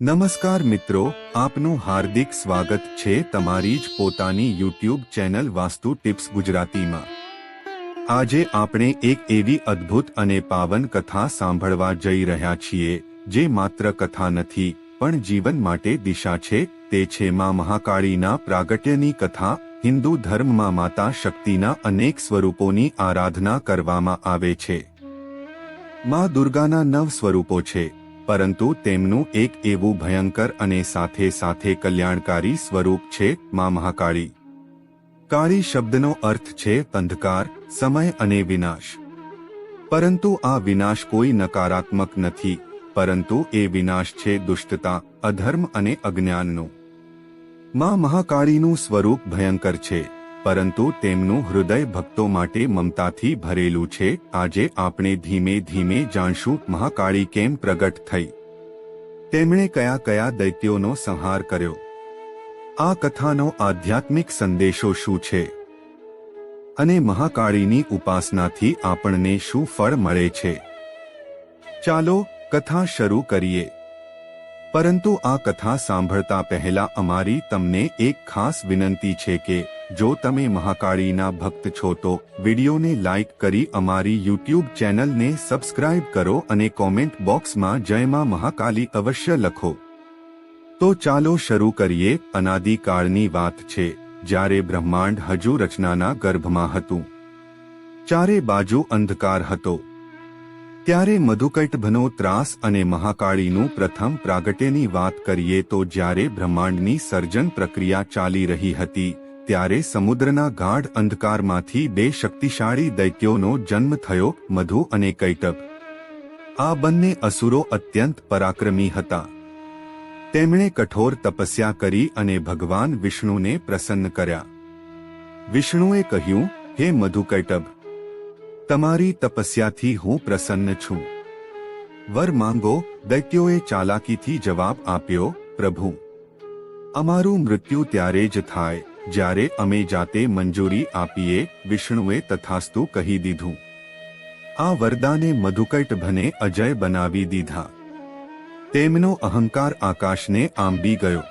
નમસ્કાર મિત્રો, આપનું હાર્દિક સ્વાગત છે તમારી જ પોતાની યુટ્યુબ ચેનલ વાસ્તુ ટિપ્સ ગુજરાતીમાં. આજે આપણે એક એવી અદ્ભુત અને પાવન કથા સાંભળવા જઈ રહ્યા છીએ, જે માત્ર કથા નથી, પણ જીવન માટે દિશા છે, તે છે માં મહાકાળીના પ્રાગટ્યની કથા, હિન્દુ ધર્મમાં માતા શક્તિના અનેક સ્વરૂપોની આરાધના કરવામાં આવે છે. માં દુર્ગાના નવ સ્વરૂપો છે પરંતુ તેમનું એક એવું ભયંકર અને સાથે સાથે કલ્યાણકારી સ્વરૂપ છે, માં મહાકાળી. કાળી શબ્દનો અર્થ છે, અંધકાર, સમય અને વિનાશ. પરંતુ આ વિનાશ કોઈ નકારાત્મક નથી, પરંતુ એ વિનાશ છે દુષ્ટતા, અધર્મ અને અજ્ઞાનનો. માં મહાકાળીનું સ્વરૂપ ભયંકર છે. પરંતુ તેમનું હૃદય ભક્તો માટે મમતાથી ભરેલું છે. આજે આપણે ધીમે ધીમે જાણશું મહાકાળી કેમ પ્રગટ થઈ. તેમણે કયા કયા દૈત્યોનો સંહાર કર્યો. આ કથાનો આધ્યાત્મિક સંદેશો શું છે? અને મહાકાળીની ઉપાસનાથી આપણને શું ફળ મળે છે? ચાલો કથા શરૂ કરીએ. પરંતુ આ કથા સાંભળતા પહેલા અમારી તમને એક ખાસ વિનંતી છે કે જો તમે મહાકાળીના ભક્ત છો તો વિડીયોને લાઇક કરી અમારી યુટ્યુબ ચેનલને સબસ્ક્રાઇબ કરો અને કોમેન્ટ બોક્સમાં જયમાં મહાકાલી અવશ્ય લખો. તો ચાલો શરૂ કરીએ અનાદિકાળની વાત છે, જ્યારે બ્રહ્માંડ હજુ રચનાના ગર્ભમાં હતું. ચારે બાજુ અંધકાર હતો. ત્યારે મધુકૈટભનો ત્રાસ અને મહાકાળીનું પ્રથમ પ્રાગટ્યની વાત કરીએ તો જ્યારે બ્રહ્માંડની સર્જન પ્રક્રિયા ચાલી રહી હતી ત્યારે સમુદ્રના ગાઢ અંધકારમાંથી બે શક્તિશાળી દૈત્યોનો જન્મ થયો, મધુ અને કૈટબ આ બંને અસુરો અત્યંત પરાક્રમી હતા. તેમણે કઠોર તપસ્યા કરી અને ભગવાન વિષ્ણુને પ્રસન્ન કર્યા. વિષ્ણુએ કહ્યું, હે મધુ કૈટભ તમારી તપસ્યાથી હું પ્રસન્ન છું. વર માંગો, દૈત્યોએ ચાલાકીથી જવાબ આપ્યો, પ્રભુ, અમારું મૃત્યુ ત્યારે જ થાય. જ્યારે અમે જાતે મંજૂરી આપીએ, વિષ્ણુએ તથાસ્તુ કહી દીધું. આ વરદાને મધુકૈટભને અજય બનાવી દીધા. તેમનો અહંકાર આકાશને આંબી ગયો.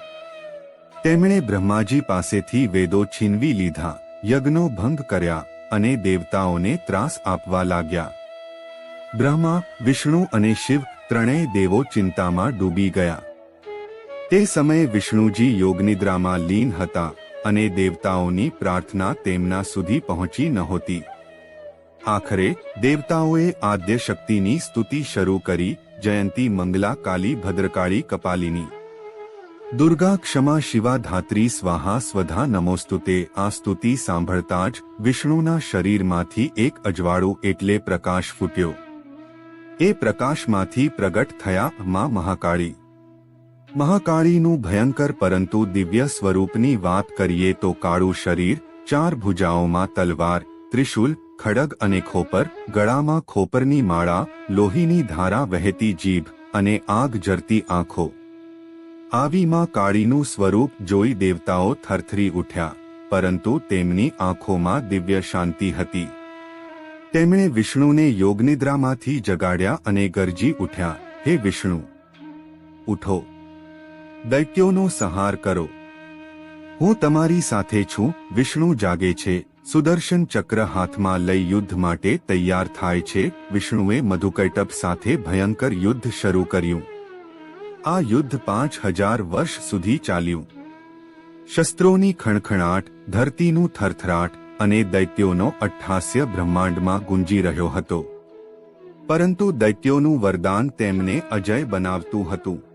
તેમણે બ્રહ્માજી પાસેથી વેદો છીનવી લીધા, યજ્ઞો ભંગ કર્યા અને દેવતાઓને ત્રાસ આપવા લાગ્યા. બ્રહ્મા, વિષ્ણુ અને શિવ ત્રણેય દેવો ચિંતામાં ડૂબી ગયા. તે સમયે વિષ્ણુજી યોગનિદ્રામાં લીન હતા. અને દેવતાઓની પ્રાર્થના તેમના સુધી પહોંચી નહોતી. આખરે દેવતાઓએ આદ્ય શક્તિની સ્તુતિ શરૂ કરી, જયંતી મંગલા, કાલી, ભદ્રકાળી, કપાલિની. દુર્ગા ક્ષમા શિવા ધાત્રી, સ્વાહા, સ્વધા નમોસ્તુતે આ સ્તુતિ સાંભળતા જ વિષ્ણુના શરીરમાંથી એક અજવાળું એટલે પ્રકાશ ફૂટ્યો. એ પ્રકાશમાંથી પ્રગટ થયા માં મહાકાળી. મહાકાળીનું ભયંકર પરંતુ દિવ્ય સ્વરૂપની વાત કરીએ તો કાળું શરીર, ચાર ભુજાઓમાં તલવાર, ત્રિશુલ, ખડગ અને ખોપર, ગળામાં ખોપરની માળા, લોહીની ધારા વહેતી જીભ અને આગ જરતી આંખો. આવીમાં કાળીનું સ્વરૂપ જોઈ દેવતાઓ થરથરી ઉઠ્યા, પરંતુ તેમની આંખોમાં દિવ્ય શાંતિ હતી. તેમણે વિષ્ણુને યોગનિદ્રામાંથી જગાડ્યા અને ગરજી ઉઠ્યા, હે વિષ્ણુ, ઉઠો. દૈત્યોનો સંહાર કરો. હું તમારી સાથે છું, વિષ્ણુ જાગે છે, સુદર્શન ચક્ર હાથમાં લઈ યુદ્ધ માટે તૈયાર થાય છે, વિષ્ણુએ મધુકૈટપ સાથે ભયંકર યુદ્ધ શરૂ કર્યું. આ યુદ્ધ પાંચ હજાર વર્ષ સુધી ચાલ્યું. શસ્ત્રોની ખણખણાટ, ધરતીનું થરથરાટ અને દૈત્યોનો અઠ્ઠાસ્ય બ્રહ્માંડમાં ગુંજી રહ્યો હતો. પરંતુ દૈત્યોનું વરદાન તેમને અજય બનાવતું હતું.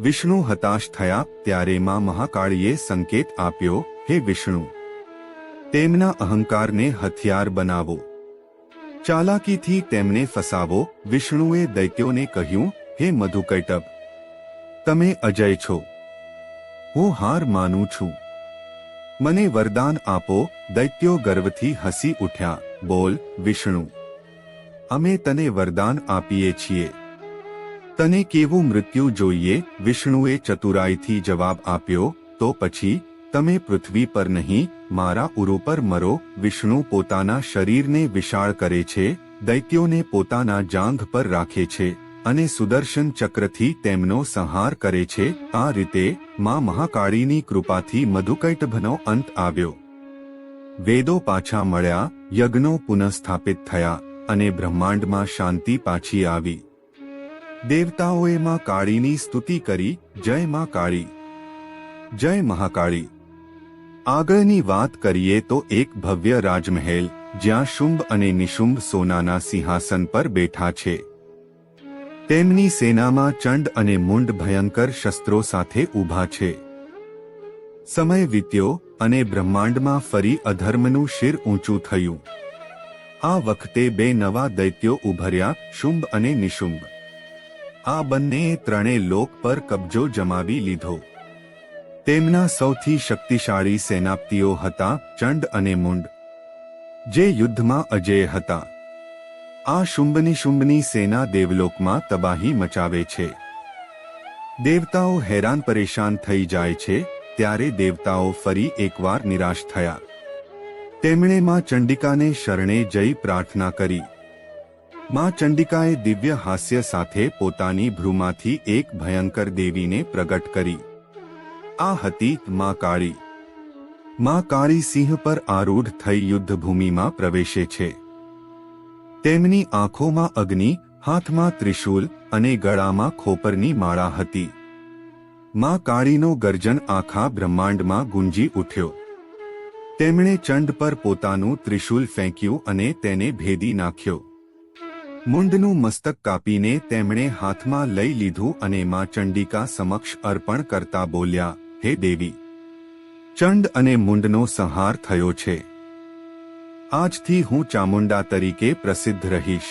વિષ્ણુ હતાશ થયા ત્યારે માં મહાકાળીએ સંકેત આપ્યો, હે વિષ્ણુ, તેમના અહંકારને હથિયાર બનાવો. ચાલાકીથી તેમને ફસાવો. વિષ્ણુએ દૈત્યોને કહ્યું, હે મધુકૈટબ તમે અજય છો. હું હાર માનું છું. મને વરદાન આપો. દૈત્યો ગર્વથી હસી ઉઠ્યા, બોલ વિષ્ણુ, અમે તને વરદાન આપીએ છીએ. તને કેવું મૃત્યુ જોઈએ? વિષ્ણુએ ચતુરાઈથી જવાબ આપ્યો, તો પછી, તમે પૃથ્વી પર નહીં, મારા ઉરો પર મરો. વિષ્ણુ પોતાના શરીરને વિશાળ કરે છે, દૈત્યોને પોતાના જાંઘ પર રાખે છે, અને સુદર્શન ચક્રથી તેમનો સંહાર કરે છે. આ રીતે, માં મહાકાળીની કૃપાથી મધુકૈટભનો અંત આવ્યો. વેદો પાછા મળ્યા, યજ્ઞો પુનઃસ્થાપિત થયા, અને બ્રહ્માંડમાં શાંતિ પાછી આવી. દેવતાઓએ માં કાળીની સ્તુતિ કરી, જય માં કાળી, જય મહાકાળી. આગળની વાત કરીએ તો એક ભવ્ય રાજમહેલ, જ્યાં શુંભ અને નિશુંભ સોનાના સિંહાસન પર બેઠા છે. તેમની સેનામાં ચંડ અને મુંડ ભયંકર શસ્ત્રો સાથે ઊભા છે. સમય વીત્યો અને બ્રહ્માંડમાં ફરી અધર્મનું શિર ઊંચું થયું. આ વખતે બે નવા દૈત્યો ઉભર્યા, શુંભ અને નિશુંભ. આ બંનેએ ત્રણે લોક પર કબજો જમાવી લીધો. તેમના સૌથી શક્તિશાળી સેનાપતિઓ હતા ચંડ અને મુંડ, જે યુદ્ધમાં અજેય હતા. આ શુંભની શુંભની સેના દેવલોકમાં તબાહી મચાવે છે. દેવતાઓ હેરાન પરેશાન થઈ જાય છે, ત્યારે દેવતાઓ ફરી એકવાર નિરાશ થયા. તેમણે માં ચંડિકાને શરણે જઈ પ્રાર્થના કરી. માં ચંડિકાએ દિવ્ય હાસ્ય સાથે પોતાની ભ્રૂમાંથી એક ભયંકર દેવીને પ્રગટ કરી. આ હતી માં કાળી. માં કાળી સિંહ પર આરૂઢ થઈ યુદ્ધભૂમિમાં પ્રવેશે છે. તેમની આંખોમાં અગ્નિ, હાથમાં ત્રિશૂલ અને ગળામાં ખોપરની માળા હતી. માં કાળીનો ગર્જન આખા બ્રહ્માંડમાં ગુંજી ઉઠ્યો. તેમણે ચંડ પર પોતાનું ત્રિશૂલ ફેંક્યું અને તેને ભેદી નાખ્યો. મુંડનું મસ્તક કાપીને તેમણે હાથમાં લઈ લીધું અને માં ચંડિકા સમક્ષ અર્પણ કરતા બોલ્યા, હે દેવી! ચંડ અને મુંડનો સંહાર થયો છે. આજથી હું ચામુંડા તરીકે પ્રસિદ્ધ રહીશ.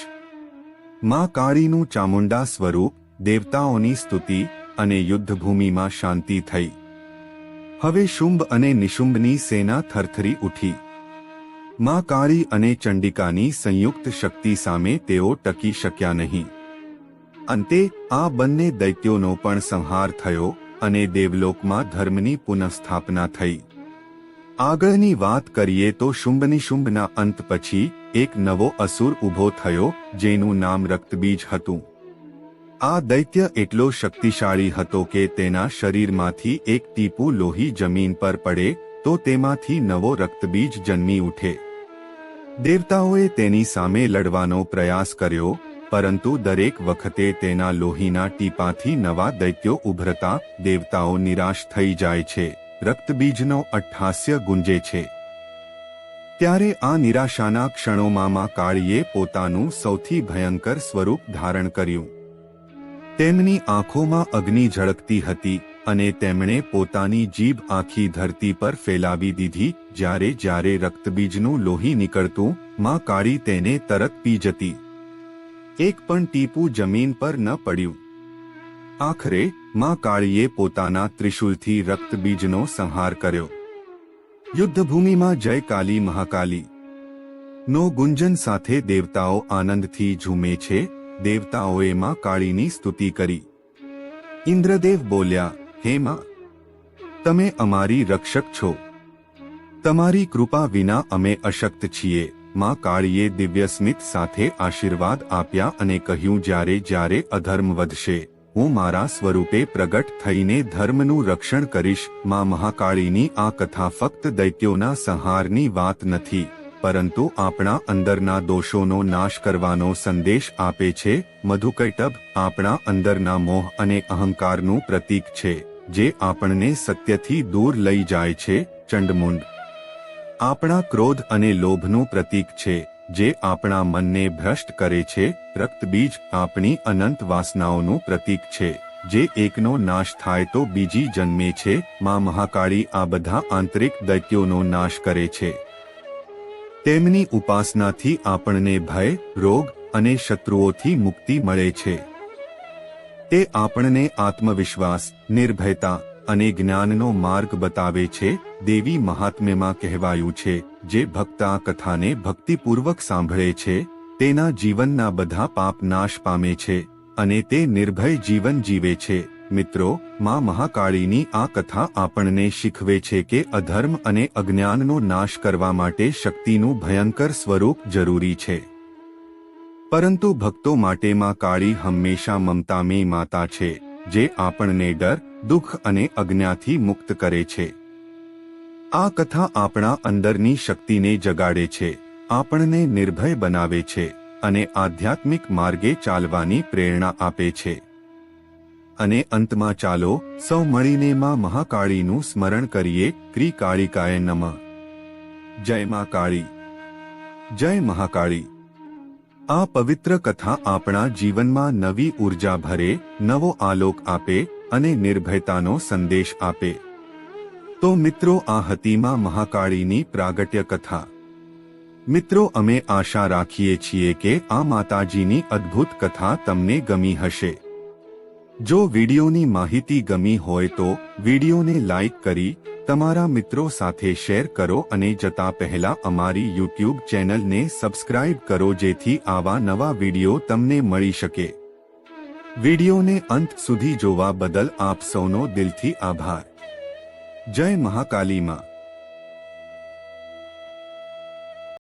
માં કાળીનું ચામુંડા સ્વરૂપ, દેવતાઓની સ્તુતિ અને યુદ્ધભૂમિમાં શાંતિ થઈ. હવે શુંભ અને નિશુંભની સેના થરથરી ઉઠી. માં કાળી અને ચંડિકાની સંયુક્ત શક્તિ સામે તેઓ ટકી શક્યા નહીં. અંતે, આ બંને દૈત્યોનો પણ સંહાર થયો અને દેવલોકમાં ધર્મની પુનઃસ્થાપના થઈ. આગળની વાત કરીએ તો શુંભની શુંભના અંત પછી, એક નવો અસુર ઊભો થયો, જેનું નામ રક્તબીજ હતું. આ દૈત્ય એટલો શક્તિશાળી હતો કે તેના શરીરમાંથી એક ટીપું લોહી જમીન પર પડે, તો તેમાંથી નવો રક્તબીજ જન્મી ઉઠે. દેવતાઓએ તેની સામે લડવાનો પ્રયાસ કર્યો, પરંતુ દરેક વખતે તેના લોહીના ટીપાથી નવા દૈત્યો ઉભરતા દેવતાઓ નિરાશ થઈ જાય છે, રક્તબીજનો અઠ્ઠાસ્ય ગુંજે છે. ત્યારે આ નિરાશાના ક્ષણોમાં કાળીએ પોતાનું સૌથી ભયંકર સ્વરૂપ ધારણ કર્યું. તેમની આંખોમાં અગ્નિ ઝળકતી હતી અને તેમણે પોતાની જીભ આખી ધરતી પર ફેલાવી દીધી, જ્યારે જ્યારે રક્તબીજનું લોહી નીકળતું, માં કાળી તેને તરત પી જતી. એક પણ ટીપું જમીન પર ન પડ્યું. આખરે, માં કાળીએ પોતાના ત્રિશુલથી રક્તબીજનો સંહાર કર્યો. યુદ્ધભૂમિમાં જય કાલી મહાકાલી. નો ગુંજન સાથે દેવતાઓ આનંદથી ઝૂમે છે, દેવતાઓએ માં કાળીની સ્તુતિ કરી. ઇન્દ્રદેવ બોલ્યા હે માં, તમે અમારી રક્ષક છો. તમારી કૃપા વિના અમે અશક્ત છીએ. માં કાળીએ દિવ્ય સ્મિત સાથે આશીર્વાદ આપ્યા અને કહ્યું, જ્યારે જ્યારે અધર્મ વધશે, હું મારા સ્વરૂપે પ્રગટ થઈને ધર્મનું રક્ષણ કરીશ. માં મહાકાળીની આ કથા ફક્ત દૈત્યોના સંહારની વાત નથી, પરંતુ આપણા અંદરના દોષોનો નાશ કરવાનો સંદેશ આપે છે. મધુકૈટભ, આપણા અંદરના મોહ અને અહંકારનું પ્રતીક છે. જે આપણને સત્યથી દૂર લઈ જાય છે, ચંડમુંડ. આપણા ક્રોધ અને લોભનું પ્રતીક છે, જે આપણા મનને ભ્રષ્ટ કરે છે રક્તબીજ આપણી અનંત વાસનાઓનું પ્રતીક છે, જે એકનો નાશ થાય તો બીજી જન્મે છે, માં મહાકાળી આ બધા આંતરિક દૈત્યોનો નાશ કરે છે. તેમની ઉપાસનાથી આપણને ભય, રોગ અને શત્રુઓથી મુક્તિ મળે છે. તે આપણને આત્મવિશ્વાસ, નિર્ભયતા અને જ્ઞાનનો માર્ગ બતાવે છે દેવી મહાત્મ્યમાં કહેવાયું છે, જે ભક્ત આ કથાને ભક્તિપૂર્વક સાંભળે છે, તેના જીવનના બધા પાપ નાશ પામે છે અને તે નિર્ભય જીવન જીવે છે. મિત્રો, માં મહાકાળીની આ કથા આપણને શીખવે છે કે અધર્મ અને અજ્ઞાનનો નાશ કરવા માટે શક્તિનું ભયંકર સ્વરૂપ જરૂરી છે. પરંતુ ભક્તો માટે માં કાળી હંમેશા મમતામય માતા છે, જે આપણને ડર, દુઃખ અને અજ્ઞાથી મુક્ત કરે છે. આ કથા આપણા અંદરની શક્તિને જગાડે છે, આપણને નિર્ભય બનાવે છે અને આધ્યાત્મિક માર્ગે ચાલવાની પ્રેરણા આપે છે. અને અંતમાં ચાલો, સૌ મળીને માં મહાકાળીનું સ્મરણ કરીએ ક્રી કાળિકાય નમઃ. જય મા કાળી. જય મહાકાળી. આ પવિત્ર કથા આપણા જીવનમાં નવી ઊર્જા ભરે, નવો આલોક આપે અને નિર્ભયતાનો સંદેશ આપે. તો મિત્રો, આ હતીમાં મહાકાળીની પ્રાગટ્ય કથા. મિત્રો, અમે આશા રાખીએ છીએ કે આ માતાજીની અદ્ભુત કથા તમને ગમી હશે. જો વિડીયોની માહિતી ગમી હોય તો વિડીયોને લાઈક કરી તમારા મિત્રો સાથે શેર કરો અને જતા પહેલા અમારી યુટ્યુબ ચેનલને સબસ્ક્રાઇબ કરો જેથી આવા નવા વીડિયો તમને મળી શકે. વિડીયોને અંત સુધી જોવા બદલ આપ સૌનો દિલથી આભાર. જય મહાકાલીમાં